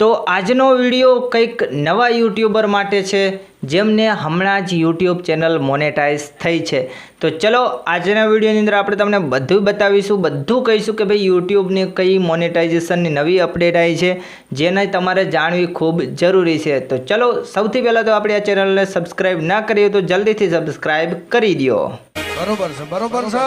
તો આજનો વીડિયો કંઈક નવા યુટ્યુબર માટે છે, જેમને હમણાં જ યુટ્યુબ ચેનલ મોનેટાઈઝ થઈ છે. તો ચલો, આજના વિડીયોની અંદર આપણે તમને બધું બતાવીશું, બધું કહીશું કે ભાઈ યુટ્યુબની કઈ મોનેટાઇઝેશનની નવી અપડેટ આવી છે, જેને તમારે જાણવી ખૂબ જરૂરી છે. તો ચલો, સૌથી પહેલાં તો આપણે આ ચેનલને સબસ્ક્રાઈબ ના કરીએ તો જલ્દીથી સબસ્ક્રાઈબ કરી દો બરોબર છે બરોબર છે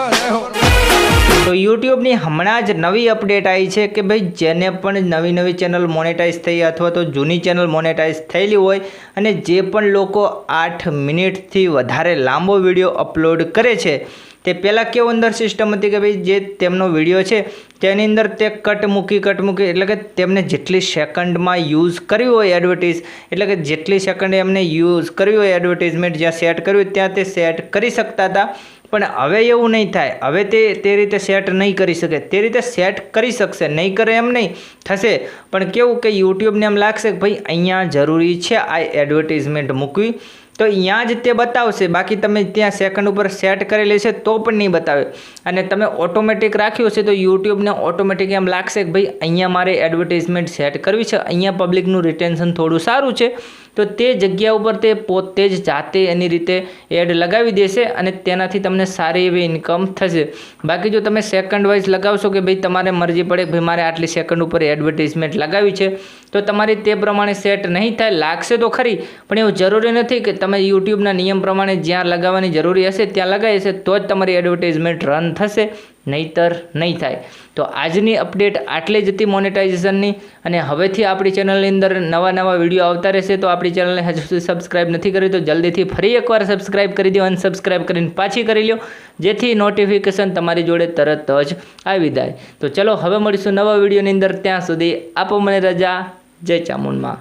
તો યુટ્યુબની હમણાં જ નવી અપડેટ આવી છે કે ભાઈ જેને પણ નવી નવી ચેનલ મોનેટાઈઝ થઈ અથવા તો જૂની ચેનલ મોનેટાઈઝ થયેલી હોય અને જે પણ લોકો આઠ મિનિટથી વધારે લાંબો વીડિયો અપલોડ કરે છે તે પહેલાં કેવું અંદર સિસ્ટમ હતી કે ભાઈ જે તેમનો વીડિયો છે, તેની અંદર તે કટ મૂકી કટ મૂકી, એટલે કે તેમને જેટલી સેકન્ડમાં યુઝ કરવી હોય એડવર્ટીઝ એટલે કે જેટલી સેકન્ડ એમને યુઝ કરવી હોય એડવર્ટીઝમેન્ટ જ્યાં સેટ કરવી ત્યાં તે સેટ કરી શકતા હતા. પણ હવે એવું નહીં થાય. હવે તે તે રીતે સેટ નહીં કરી શકે. તે રીતે સેટ કરી શકશે. નહીં કરે એમ નહીં, થશે. પણ કેવું કે યુટ્યુબને એમ લાગશે કે ભાઈ અહીંયા જરૂરી છે આ એડવર્ટીઝમેન્ટ મૂકવી. તો અહીંયા જ તે બતાવશે. બાકી તમે ત્યાં સેકન્ડ ઉપર સેટ કરેલી છે તો પણ નહીં બતાવે. અને તમે ઓટોમેટિક રાખ્યું હશે તો યુટ્યુબને ઓટોમેટિક એમ લાગશે કે ભાઈ અહીંયા મારે એડવર્ટિઝમેન્ટ સેટ કરવી છે. અહીંયા પબ્લિકનું રિટેન્શન થોડું સારું છે. તો તે જગ્યા ઉપર તે પોતે જ જાતે એની રીતે એડ લગાવી દેશે અને તેનાથી તમને સારી એવી ઇન્કમ થશે. બાકી જો તમે સેકન્ડ વાઇઝ લગાવશો કે ભાઈ તમારે મરજી પડે ભાઈ મારે આટલી સેકન્ડ ઉપર એડવર્ટીઝમેન્ટ લગાવી છે, તો તમારી તે પ્રમાણે સેટ નહીં થાય. લાગશે તો ખરી, પણ એવું જરૂરી નથી કે તમે યુટ્યુબના નિયમ પ્રમાણે જ્યાં લગાવવાની જરૂરી હશે ત્યાં લગાવી હશે, તો જ તમારી એડવર્ટિઝમેન્ટ રન થશે. નહીતર નહીં થાય. તો આજની અપડેટ આટલી જ હતી મોનેટાઇઝેશનની અને હવેથી આપણી ચેનલની અંદર નવા નવા વીડિયો આવતા રહેશે તો આપણી ચેનલને હજુ સુધી સબસ્ક્રાઇબ નથી કરી તો જલ્દીથી ફરી એકવાર સબસ્ક્રાઇબ કરી દો અનસબસ્ક્રાઇબ કરીને પાછી કરી લો જેથી નોટિફિકેશન તમારી જોડે તરત જ આવી જાય. તો ચલો હવે મળીશું નવા વિડીયોની અંદર. ત્યાં સુધી આપો મને રજા. જય ચામુંડમાં.